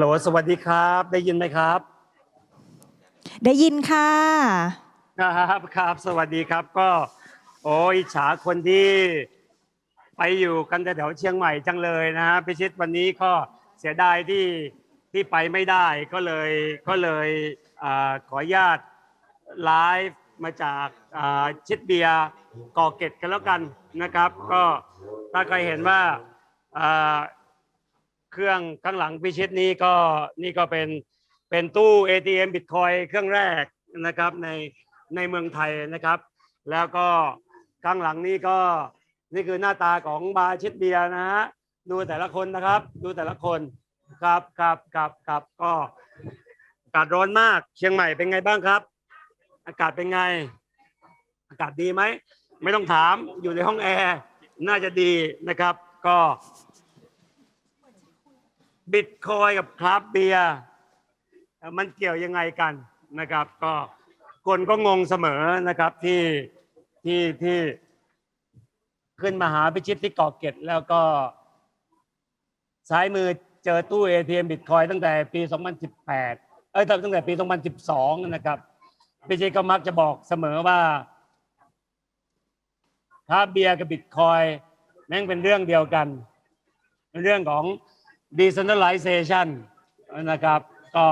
โหลสวัสดีครับ ได้ยินไหมครับ ได้ยินค่ะ ครับครับ สวัสดีครับ ก็ โอ้ยฉาคนที่ไปอยู่กันแถวๆเชียงใหม่จังเลยนะฮะพิชิตวันนี้ก็เสียดายที่ที่ไปไม่ได้ก็เลยก็เลยอาขออนุญาตไลฟ์มาจากอ่าชิดเบียร์ก่อเกตกันแล้วกันนะครับ ก็ถ้าใครเห็นว่าอ่า เครื่องข้างหลังพิชิตนี้ก็นี่ก็เป็นเป็นตู้ ATM บิตคอยเครื่องแรกนะครับในในเมืองไทยนะครับ แล้วก็ข้างหลังนี้ก็นี่คือหน้าตาของบาร์ชิดเบียนะฮะดูแต่ละคนนะครับ ดูแต่ละคนครับครับครับครับก็อากาศร้อนมากเชียงใหม่เป็นไงบ้างครับ อากาศเป็นไง อากาศดีไหม ไม่ต้องถามอยู่ในห้องแอร์น่าจะดีนะครับ ก็ บิตคอยกับคราฟเบียร์มันเกี่ยวยังไงกันนะครับ ก็คนก็งงเสมอนะครับที่ที่ที่ขึ้นมาหาพิชิตที่เกาะเก็ดแล้วก็ซ้ายมือเจอตู้ ATM บิตคอยตั้งแต่ปี 2018 เอ้ยตั้งแต่ปี 2012 นะครับพิชิตก็มักจะบอกเสมอว่าคราฟเบียร์กับบิตคอยแม่งเป็นเรื่องเดียวกันเป็นเรื่องของ decentralization นะครับ ก็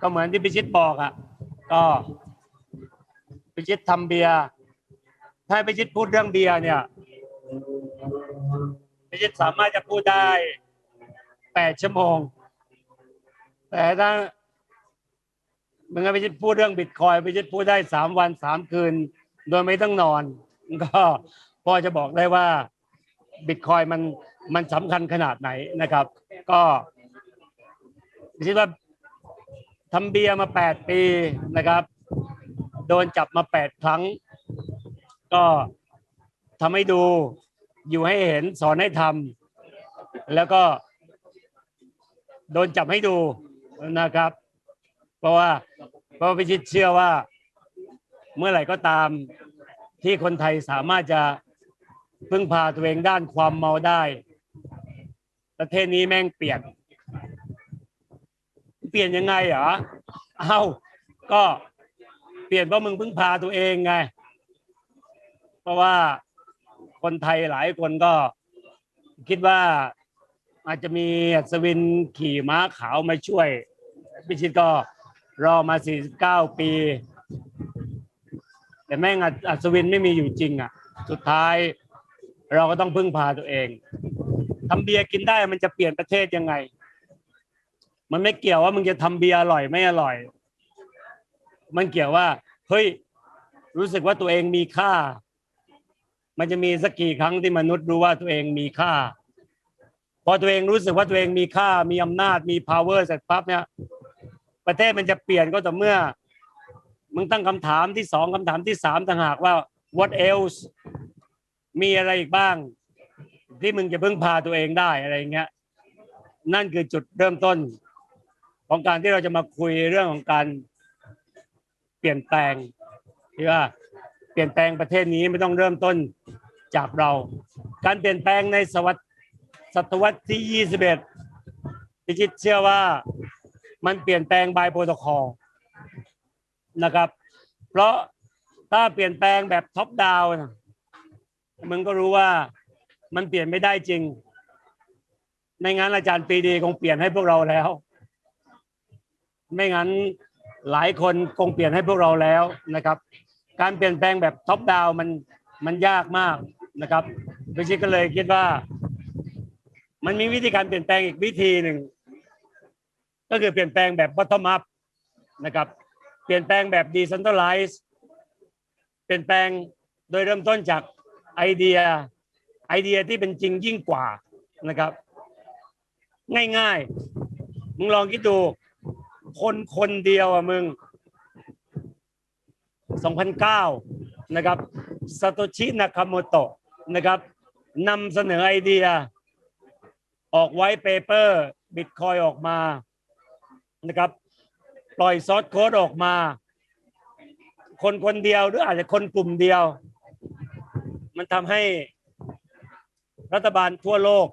ก็เหมือนที่พิชิตบอกอะก็พิชิตทำเบียร์ถ้าพิชิตพูดเรื่องเบียร์เนี่ยพิชิตสามารถจะพูดได้แปดชั่วโมง แต่ถ้าเมื่อพิชิตพูดเรื่องบิตคอยพิชิตพูดได้สามวันสามคืน โดยไม่ต้องนอน ก็พอจะบอกได้ว่าบิตคอยมัน มันสำคัญขนาดไหนนะครับ ก็คิดว่าทำเบียร์มาแปดปีนะครับ โดนจับมาแปดครั้ง ก็ทำให้ดูอยู่ให้เห็นสอนให้ทำแล้วก็โดนจับให้ดูนะครับ เพราะว่าเพราะพิชิตเชื่อว่าเมื่อไหร่ก็ตามที่คนไทยสามารถจะพึ่งพาตัวเองด้านความเมาได้ ประเทศนี้แม่งเปลี่ยน เปลี่ยนยังไงเหรอเอาก็เปลี่ยนเพราะมึงพึ่งพาตัวเองไง เพราะว่าคนไทยหลายคนก็คิดว่าอาจจะมีอัศวินขี่ม้าขาวมาช่วยพิชิตก็รอมา 49 ปี แต่แม่งอัศอัศวินไม่มีอยู่จริงอะ สุดท้ายเราก็ต้องพึ่งพาตัวเอง ทำเบียร์กินได้มันจะเปลี่ยนประเทศยังไง มันไม่เกี่ยวว่ามึงจะทำเบียร์อร่อยไม่อร่อย มันเกี่ยวว่าเฮ้ยรู้สึกว่าตัวเองมีค่า มันจะมีสักกี่ครั้งที่มนุษย์รู้ว่าตัวเองมีค่า พอตัวเองรู้สึกว่าตัวเองมีค่า มีอำนาจ มี power เสร็จปั๊บเนี่ย ประเทศมันจะเปลี่ยนก็ต่อเมื่อ มึงตั้งคำถามที่สองคำถามที่สามต่างหากว่า what else มีอะไรอีกบ้าง ที่มึงจะพึ่งพาตัวเองได้อะไรเงี้ย นั่นคือจุดเริ่มต้น ของการที่เราจะมาคุยเรื่องของการเปลี่ยนแปลงที่ว่าเปลี่ยนแปลงประเทศนี้ไม่ต้องเริ่มต้นจากเรา การเปลี่ยนแปลงในศตวรรษศตวรรษที่ 21พิจิตเชื่อว่ามันเปลี่ยนแปลงบายโปรโตคอลนะครับ เพราะถ้าเปลี่ยนแปลงแบบท็อปดาวน์มึงก็รู้ว่า มันเปลี่ยนไม่ได้จริง ไม่งั้นอาจารย์ปีดีคงเปลี่ยนให้พวกเราแล้ว ไม่งั้นหลายคนคงเปลี่ยนให้พวกเราแล้วนะครับ การเปลี่ยนแปลงแบบท็อปดาวมันมันยากมากนะครับพิชิตก็เลยคิดว่า มันมีวิธีการเปลี่ยนแปลงอีกวิธีหนึ่งก็คือเปลี่ยนแปลงแบบ bottom up นะครับ เปลี่ยนแปลงแบบ decentralize เปลี่ยนแปลงโดยเริ่มต้นจากไอเดีย ไอเดียที่เป็นจริงยิ่งกว่านะครับ ง่ายๆ มึงลองคิดดู คนคนเดียวอะมึง 2009 นะครับซาโตชินากาโมโตะนะครับนำเสนอไอเดีย ออกไว้เปเปอร์บิตคอยออกมานะครับ ปล่อยซอสโค้ดออกมา คนคนเดียวหรืออาจจะคนกลุ่มเดียว มันทำให้ รัฐบาลทั่วโลก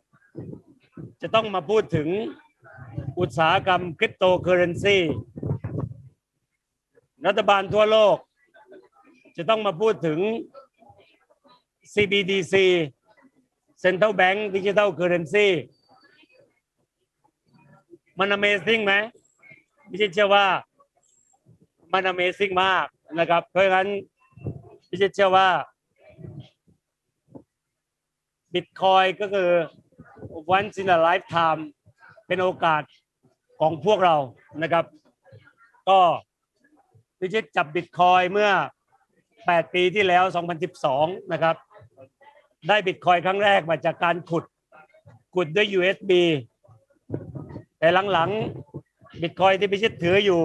จะต้องมาพูดถึงอุตสาหกรรมคริปโตเคอเรนซีรัฐบาลทั่วโลก จะต้องมาพูดถึง CBDC Central Bank Digital Currency มัน Amazing ไหมพี่ชิดเชื่อว่ามัน Amazing มากนะครับ เพราะฉะนั้นพี่ชิดเชื่อว่า Bitcoin ก็คือ once in a lifetime เป็นโอกาสของพวกเรานะครับ ก็พี่ชิดจับ Bitcoin เมื่อ 8 ปีที่แล้ว 2012 นะครับ ได้บิตคอยครั้งแรกมาจากการขุดขุดด้วย USB แต่หลังๆบิตคอยที่พิชิตถืออยู่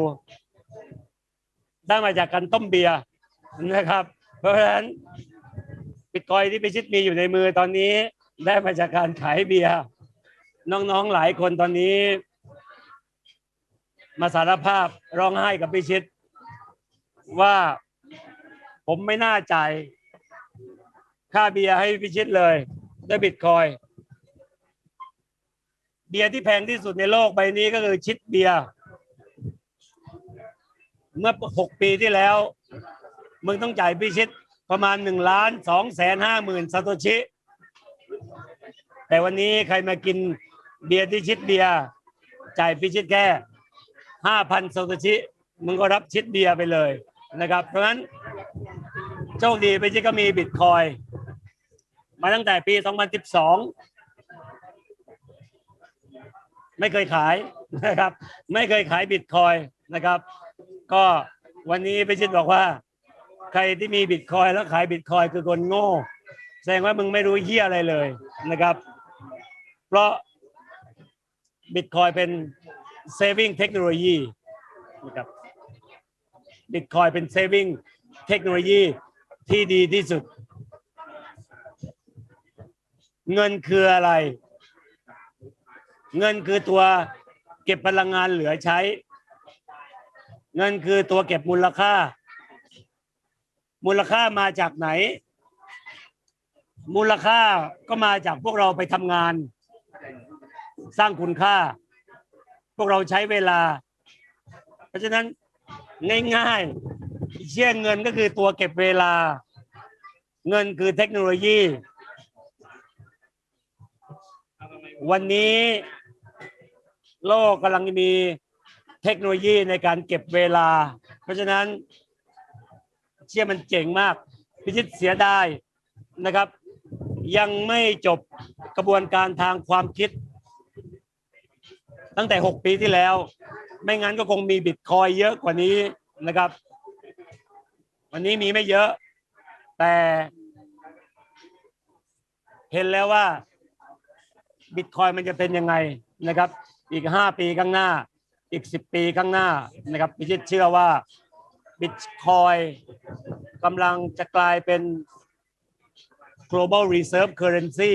ได้มาจากการต้มเบียร์นะครับ เพราะฉะนั้น คอยที่พิชิตมีอยู่ในมือตอนนี้ได้มาจากการขายเบียร์น้องๆหลายคนตอนนี้ มาสารภาพร้องไห้กับพิชิต ว่าผมไม่น่าจ่ายค่าเบียร์ให้พิชิตเลยด้วยบิตคอย เบียร์ที่แพงที่สุดในโลกใบนี้ก็คือชิดเบียร์เมื่อหกปีที่แล้ว มึงต้องจ่ายพิชิต ประมาณหนึ่งล้านสองแสนห้าหมื่นซาโตชิ แต่วันนี้ใครมากินเบียร์ที่ชิดเบียร์จ่ายพิชิตแค่ห้าพันซาโตชิมึงก็รับชิดเบียร์ไปเลยนะครับ เพราะฉะนั้นโชคดีไปที่ก็มีบิตคอย มาตั้งแต่ปี 2012 ไม่เคยขายนะครับ ไม่เคยขายบิตคอยน์นะครับ ก็วันนี้ไปชิดบอกว่า ใครที่มีบิตคอยน์แล้วขายบิตคอยน์คือคนโง่ แสดงว่ามึงไม่รู้เหี้ยอะไรเลยนะครับ เพราะบิตคอยเป็น saving เทคโนโลยีนะครับบิตคอยเป็น saving เทคโนโลยีที่ดีที่สุด เงินคืออะไร เงินคือตัวเก็บพลังงานเหลือใช้ เงินคือตัวเก็บมูลค่า มูลค่ามาจากไหน มูลค่าก็มาจากพวกเราไปทำงาน สร้างคุณค่า พวกเราใช้เวลา เพราะฉะนั้นง่ายๆเชื่อเงินก็คือตัวเก็บเวลา เงินคือเทคโนโลยี วันนี้โลกกำลังมีเทคโนโลยีในการเก็บเวลา เพราะฉะนั้น เชื่อมันเจ๋งมาก พิชิตเสียดายนะครับ ยังไม่จบกระบวนการทางความคิด ตั้งแต่ 6 ปีที่แล้ว ไม่งั้นก็คงมีบิตคอยเยอะกว่านี้นะครับ วันนี้มีไม่เยอะ แต่เห็นแล้วว่าบิตคอยมันจะเป็นยังไงนะครับ อีกห้าปีข้างหน้า อีกสิบปีข้างหน้านะครับพิชิตเชื่อว่า บิตคอยกำลังจะกลายเป็น global reserve currency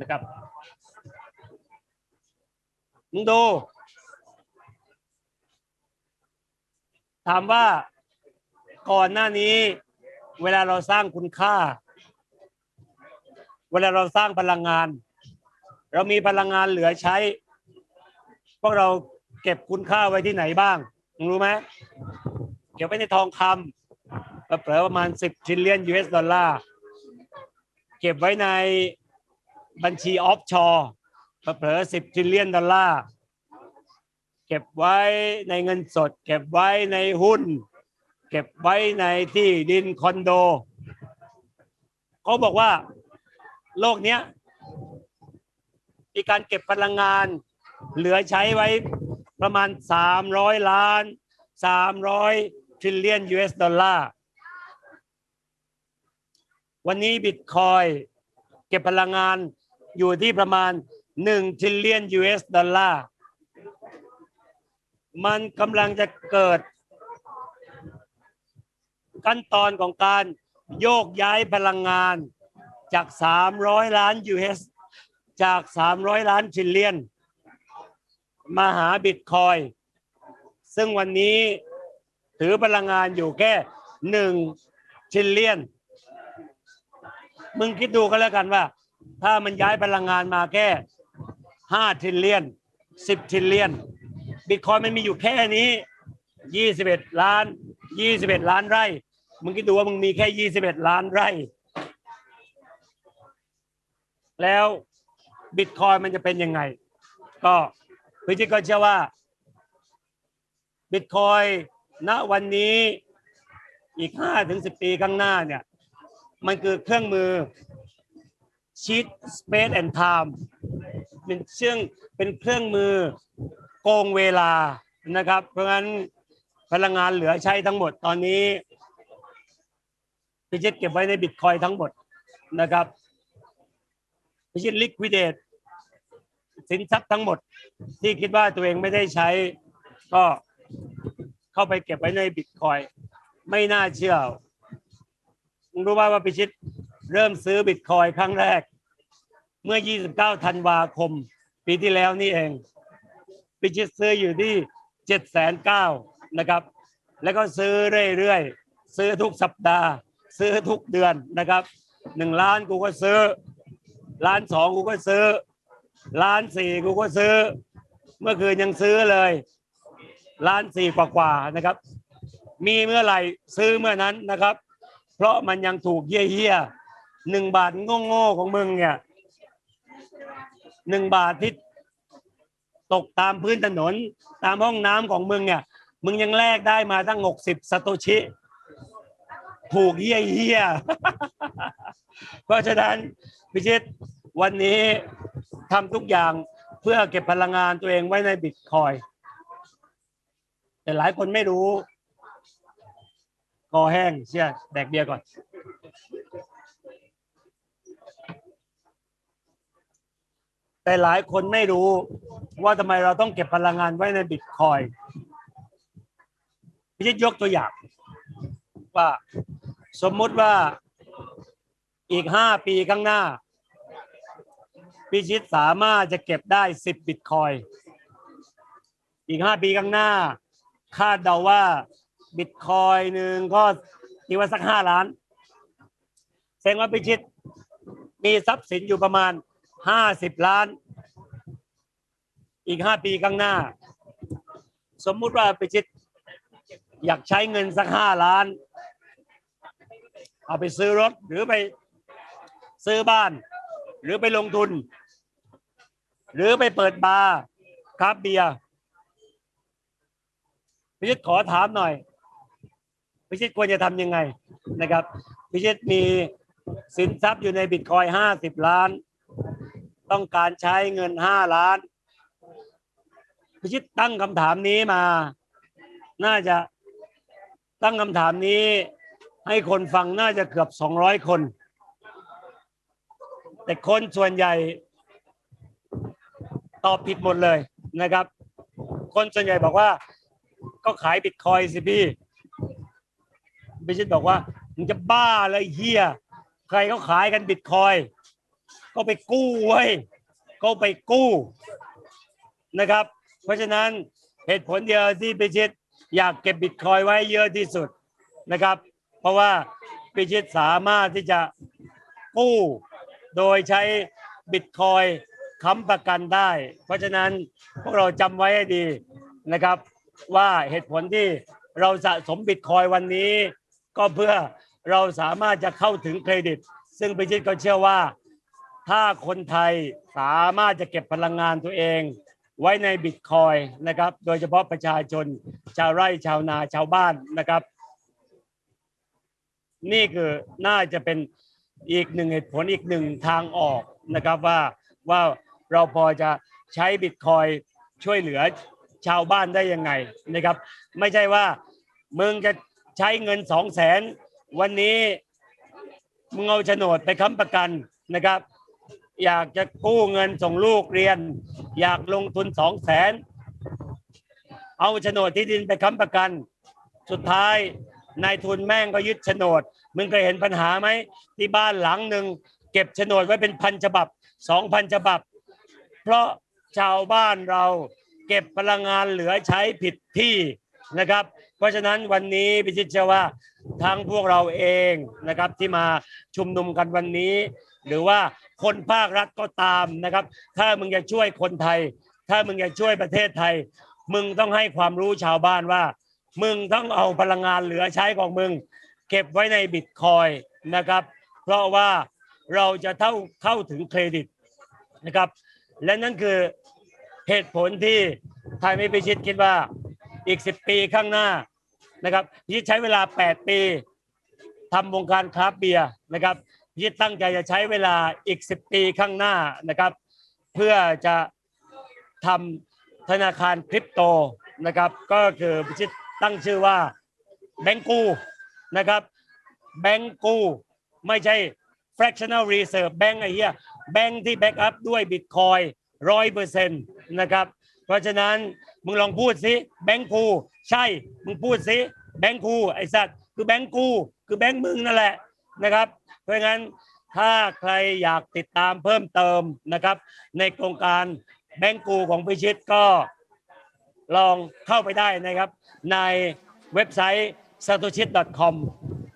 นะครับมึงดูถามว่าก่อนหน้านี้ เวลาเราสร้างคุณค่า เวลาเราสร้างพลังงาน เรามีพลังงานเหลือใช้ พวกเราเก็บคุณค่าไว้ที่ไหนบ้างมึงรู้ไหม ก็บไว้ในทองคำเผลอประมาณ 10 trillion US ดอลลาร์ เก็บไว้ในบัญชีออฟชอร์เผลอๆ10 trillion ดอลลาร์ เก็บไว้ในเงินสด เก็บไว้ในหุ้น เก็บไว้ในที่ดินคอนโด เขาบอกว่าโลกเนี้ยมีการเก็บพลังงาน เหลือใช้ไว้ประมาณ 300 ล้าน 300 trillion US ดอลลาร์ วันนี้บิตคอยเก็บพลังงานอยู่ที่ประมาณ1 trillion US ดอลลาร์ มันกำลังจะเกิด ขั้นตอนของการโยกย้ายพลังงานจาก 300 ล้าน US จาก 300 ล้านชิลเลียน มาหาบิตคอย ซึ่งวันนี้ ถือพลังงานอยู่แค่หนึ่งชิลเลียน มึงคิดดูกันแล้วกันว่า ถ้ามันย้ายพลังงานมาแค่ห้าทิลเลียนสิบทิลเลียน บิตคอยมันมีอยู่แค่นี้ยี่สิบเอ็ดล้านยี่สิบเอ็ดล้านไร่ มึงคิดดูว่ามึงมีแค่ยี่สิบเอ็ดล้านไร่ แล้วบิตคอยมันจะเป็นยังไง ก็พิจิก็เชื่อว่าบิตคอย ณวันนี้อีกห้าถึงสิบปีข้างหน้าเนี่ย มันคือเครื่องมือชีต space and time เป็นเชื่องเป็นเครื่องมือโกงเวลานะครับ เพราะงั้นพลังงานเหลือใช้ทั้งหมดตอนนี้พิชิตเก็บไว้ในบิตคอยทั้งหมดนะครับพิชิตลิควิดเดตสินทรัพย์ทั้งหมดที่คิดว่าตัวเองไม่ได้ใช้ก็ เข้าไปเก็บไว้ในบิตคอยไม่น่าเชื่อมึงรู้ว่าว่าพิชิตเริ่มซื้อบิตคอยครั้งแรก เมื่อ 29 ธันวาคม ปีที่แล้วนี่เองพิชิตซื้ออยู่ที่7 9 0 0 0นะครับ แล้วก็ซื้อเรื่อยๆ ซื้อทุกสัปดาห์ ซื้อทุกเดือนนะครับหนึ่งล้านกูก็ซื้อ ล้านสองกูก็ซื้อ ล้านสี่กูก็ซื้อ เมื่อคืนยังซื้อเลย ล้านสี่กว่าๆนะครับ มีเมื่อไหร่ซื้อเมื่อนั้นนะครับ เพราะมันยังถูกเยี่ยๆหนึ่งบาทโง่ๆของมึงเนี่ยหนึ่งบาทที่ตกตามพื้นถนนตามห้องน้ำของมึงเนี่ย มึงยังแลกได้มาตั้งหกสิบสโตชิ ถูกเยี่ยเยี่ยเพราะฉะนั้นพิชิตวันนี้ทำทุกอย่างเพื่อเก็บพลังงานตัวเองไว้ในบิตคอย แต่หลายคนไม่รู้คอแห้งเชื่อแดกเบียร์ก่อนแต่หลายคนไม่รู้ว่าทำไมเราต้องเก็บพลังงานไว้ในบิตคอยพิชิตยกตัวอย่าง ว่าสมมุติว่าอีกห้าปีข้างหน้า พิชิตสามารถจะเก็บได้สิบบิตคอยอีกห้าปีข้างหน้า คาดเดาว่าบิตคอยน์หนึ่งก็ตีว่าสักห้าล้านแสดงว่าพิชิตมีทรัพย์สินอยู่ประมาณห้าสิบล้าน อีกห้าปีข้างหน้า สมมุติว่าพิชิตอยากใช้เงินสักห้าล้าน เอาไปซื้อรถหรือไปซื้อบ้าน หรือไปลงทุน หรือไปเปิดบาร์คราฟต์เบียร์ พิชิตขอถามหน่อย พิชิตควรจะทำยังไงนะครับ พิชิตมีสินทรัพย์อยู่ในบิตคอยห้าสิบล้าน ต้องการใช้เงินห้าล้าน พิชิตตั้งคำถามนี้มา น่าจะตั้งคำถามนี้ให้คนฟังน่าจะเกือบสองร้อยคน แต่คนส่วนใหญ่ตอบผิดหมดเลยนะครับ คนส่วนใหญ่บอกว่า ก็ขายบิตคอยสิพี่พิชิตบอกว่ามึงจะบ้าเลยเฮียใครเขาขายกันบิตคอย ก็ไปกู้ไว้ก็ไปกู้นะครับ เพราะฉะนั้นเหตุผลเดียวที่พิชิตอยากเก็บบิตคอยไว้เยอะที่สุดนะครับ เพราะว่าพิชิตสามารถที่จะกู้โดยใช้บิตคอยค้ำประกันได้ เพราะฉะนั้นพวกเราจำไว้ให้ดีนะครับ ว่าเหตุผลที่เราสะสมบิตคอยวันนี้ ก็เพื่อเราสามารถจะเข้าถึงเครดิต ซึ่งพิชิตก็เชื่อว่า ถ้าคนไทยสามารถจะเก็บพลังงานตัวเอง ไว้ในบิตคอยนะครับ โดยเฉพาะประชาชน ชาวไร่ชาวนาชาวบ้านนะครับ นี่คือน่าจะเป็นอีกหนึ่งเหตุผลอีกหนึ่งทางออกนะครับว่าว่าเราพอจะใช้บิตคอยช่วยเหลือ ชาวบ้านได้ยังไงนะครับ ไม่ใช่ว่ามึงจะใช้เงินสองแสนวันนี้มึงเอาโฉนดไปค้ำประกันนะครับ อยากจะกู้เงินส่งลูกเรียน อยากลงทุนสองแสนเอาโฉนดที่ดินไปค้ำประกัน สุดท้ายนายทุนแม่งก็ยึดโฉนด มึงเคยเห็นปัญหาไหมที่บ้านหลังหนึ่งเก็บโฉนดไว้เป็นพันฉบับสองพันฉบับ เพราะชาวบ้านเรา เก็บพลังงานเหลือใช้ผิดที่นะครับ เพราะฉะนั้นวันนี้พิชิตเชื่อว่าทั้งพวกเราเองนะครับที่มาชุมนุมกันวันนี้ หรือว่าคนภาครัฐก็ตามนะครับ ถ้ามึงจะช่วยคนไทย ถ้ามึงจะช่วยประเทศไทย มึงต้องให้ความรู้ชาวบ้านว่า มึงต้องเอาพลังงานเหลือใช้ของมึง เก็บไว้ในบิตคอยน์นะครับ เพราะว่าเราจะเท่าเข้าถึงเครดิตนะครับ และนั่นคือ เหตุผลที่ไทยไม่พิชิตคิดว่าอีก 10 ปีข้างหน้านะครับพิชิตใช้เวลา 8 ปีทำวงการคราฟเบียร์นะครับพิชิตตั้งใจจะใช้เวลาอีก 10 ปีข้างหน้านะครับ เพื่อจะทำธนาคารคริปโตนะครับก็คือพิชิตตั้งชื่อว่าแบงกูนะครับแบงกูไม่ใช่ fractional reserve bank ไอ้เหี้ยแบงค์ที่แบ็กอัพด้วยบิตคอย ร้อยเปอร์เซ็นต์นะครับ เพราะฉะนั้นมึงลองพูดสิแบงค์กูใช่ มึงพูดสิแบงค์กูไอ้สัตว์คือแบงค์กูคือแบงค์มึงนั่นแหละนะครับ เพราะงั้นถ้าใครอยากติดตามเพิ่มเติมนะครับ ในโครงการแบงค์กูของพิชิตก็ลองเข้าไปได้นะครับ ในเว็บไซต์ satoshit.com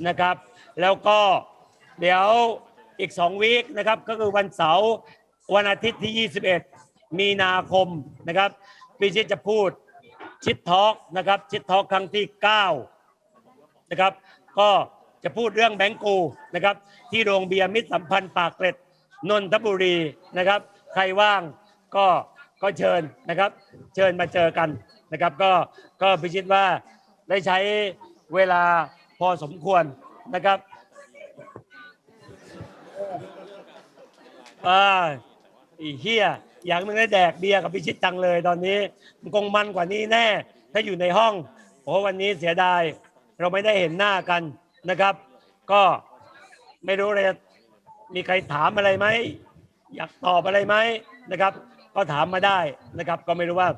นะครับ แล้วก็เดี๋ยวอีก 2 วีคนะครับ ก็คือวันเสาร์วันอาทิตย์ที่ 21 มีนาคมนะครับพิชิตจะพูดชิดทอล์กนะครับชิดทอล์กครั้งที่9นะครับก็จะพูดเรื่องแบงกูนะครับที่โรงเบียร์มิตรสัมพันธ์ปากเกร็ดนนทบุรีนะครับ ใครว่างก็ก็เชิญนะครับ เชิญมาเจอกันนะครับ ก็ก็พิชิตว่าได้ใช้เวลาพอสมควรนะครับอ่าอีเฮีย อยากมึงได้แดกเบียร์กับพิชิตจังเลยตอนนี้มันคงมันกว่านี้แน่ ถ้าอยู่ในห้องโอ้วันนี้เสียดาย เราไม่ได้เห็นหน้ากันนะครับ ก็ไม่รู้เลยมีใครถามอะไรไหมอยากตอบอะไรไหมนะครับ ก็ถามมาได้นะครับ ก็ไม่รู้ว่า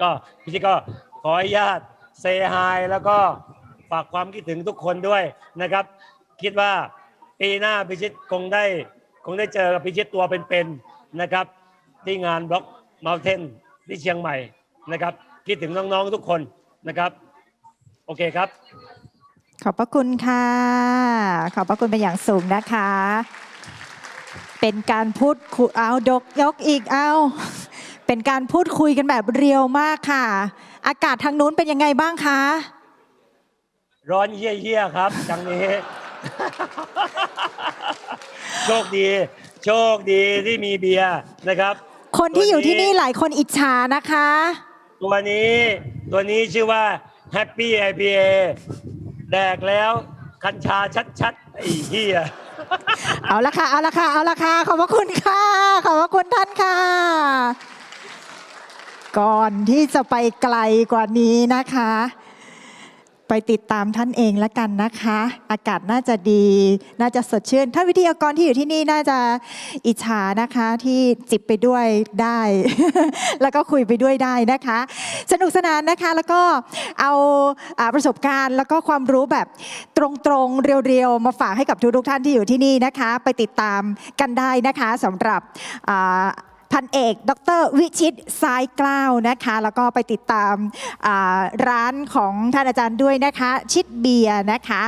ก็พี่ชิก็ขออนุญาตเซฮายแล้วก็ฝากความคิดถึงทุกคนด้วยนะครับ คิดว่าปีหน้าพิชิตคงได้คงได้เจอกับพิชิตตัวเป็นๆ นะครับที่งานบล็อกเมลเทนที่เชียงใหม่นะครับคิดถึงน้องๆทุกคนนะครับ โอเคครับ ขอบพระคุณค่ะ ขอบพระคุณเป็นอย่างสูงนะคะ เป็นการพูดคุยเอาดกยกอีกเอาเป็นการพูดคุยกันแบบเรียวมากค่ะ อากาศทางนู้นเป็นยังไงบ้างคะ ร้อนเยี่ยๆครับจังนี้ โชคดี โชคดีที่มีเบียร์นะครับ คนที่อยู่ที่นี่หลายคนอิจฉานะคะ ตัวนี้ตัวนี้ชื่อว่า Happy IPA แดกแล้วกัญชาชัดๆไอ้เหี้ยเอาละค่ะ เอาละค่ะ เอาละค่ะ ขอบพระคุณค่ะ ขอบพระคุณท่านค่ะ ก่อนที่จะไปไกลกว่านี้นะคะ ไปติดตามท่านเองแล้วกันนะคะ อากาศน่าจะดี น่าจะสดชื่น ท่านวิทยากรที่อยู่ที่นี่น่าจะอิจฉานะคะที่จิบไปด้วยได้ แล้วก็คุยไปด้วยได้นะคะ สนุกสนานนะคะแล้วก็เอาอประสบการณ์แล้วก็ความรู้แบบตรงๆ เรียวๆ มาฝากให้กับทุกๆท่านที่อยู่ที่นี่นะคะ ไปติดตามกันได้นะคะสำหรับ พันเอก ดร วิชิตสายกล้าวนะคะ แล้วก็ไปติดตามร้านของท่านอาจารย์ด้วยนะคะ ชิดเบียร์นะคะ